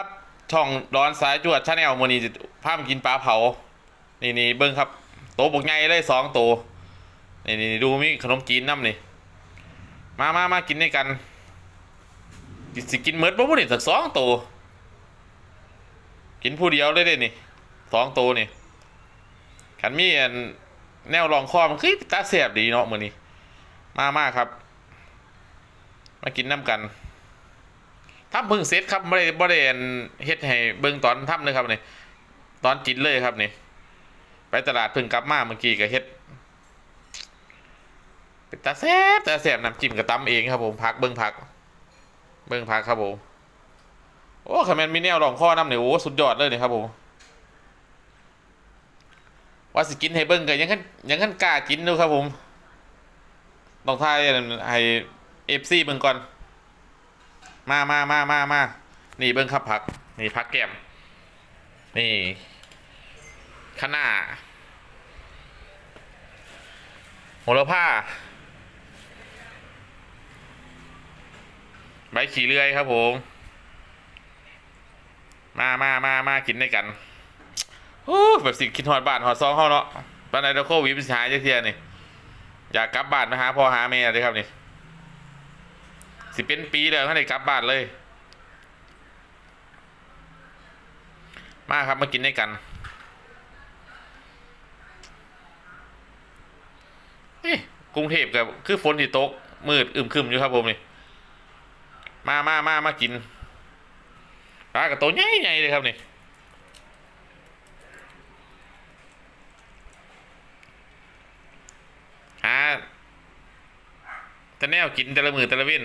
ครับช่องร้อนสายจวดชาแนลมือนี้จะพามกินปลาเผา นี่นี่เบิ้งครับ โตบกใหญ่เลยสองโตนี่นี่ดูมีขนมจีนน้ำนี่ มามามากินด้วยกันสิกินเมิดบ่บุนี่สักสองโตกินผู้เดียวเลยเด้นี่สองโตนี่ขันมีอันแนวรองคอมันคือตาแสบดีเนาะมือนี้ มามาครับ มากินน้ำกัน ทำเพิ่งเสร็จครับไม่ได้ไม่ได้อันเฮ็ดให้เบิ่งตอนทำเลยครับนี่ตอนจินเลยครับนี่ไปตลาดเพิ่งกลับมาเมื่อกี้ก็เฮ็ดเป็นตาแซ่บตาแซ่บน้ำจิ้มกับตำเองครับผมพักเบิ่งพัก เบิ่งพักครับผมโอ้คะแนนมีแนวรองข้อน้ำเนี่ยโอ้สุดยอดเลยนี่ครับผมว่าสิกินให้เบิ่งก็ยังขั้นยังขั้นกล้ากินดูครับผมต้องทายให้เอฟซีเบิ่งก่อน มามามามามานี่เบิ้งครับผัก นี่ผักแก้ม นี่คะน้าโหระพาใบขี่เลื่อยครับผม มามามามากินด้วยกันโอ้แบบสิคิดหอดบ้านหอดซองเขาเนาะตอนไหนเราโควิดมันสิหายจักเทียนี่ อยากกลับบ้านมาหาพ่อหาแม่เลยครับนี่ สิเป็นปีแล้วท่านได้กลับบ้านเลย มาครับมากินด้วยกันเอ๊ะกรุงเทพกับคือฝนที่ตก มืดอึมครึมอยู่ครับผมนี่ มามามามากินปลากระโตใหญ่ใหญ่เลยครับนี่หาแต่แนวกินแต่ละมือแต่ละเว้น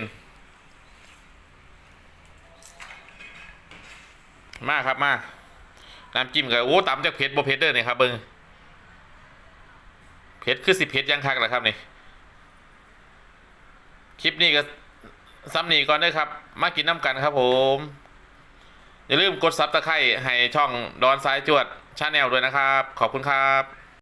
มาครับมาน้ำจิ้มกับโอ้ตำจากเผ็ดบ่เผ็ดเด้อนี่ยครับเบิ้งเผ็ดคือสิเผ็ดยังคักแหละครับนี่คลิปนี้ก็ซ้ำนี่ก่อนด้อครับ มากินน้ำกันครับผม อย่าลืมกดซับตะไคร้ให้ช่องดอนซ้ายจวดชาแนลด้วยนะครับ ขอบคุณครับ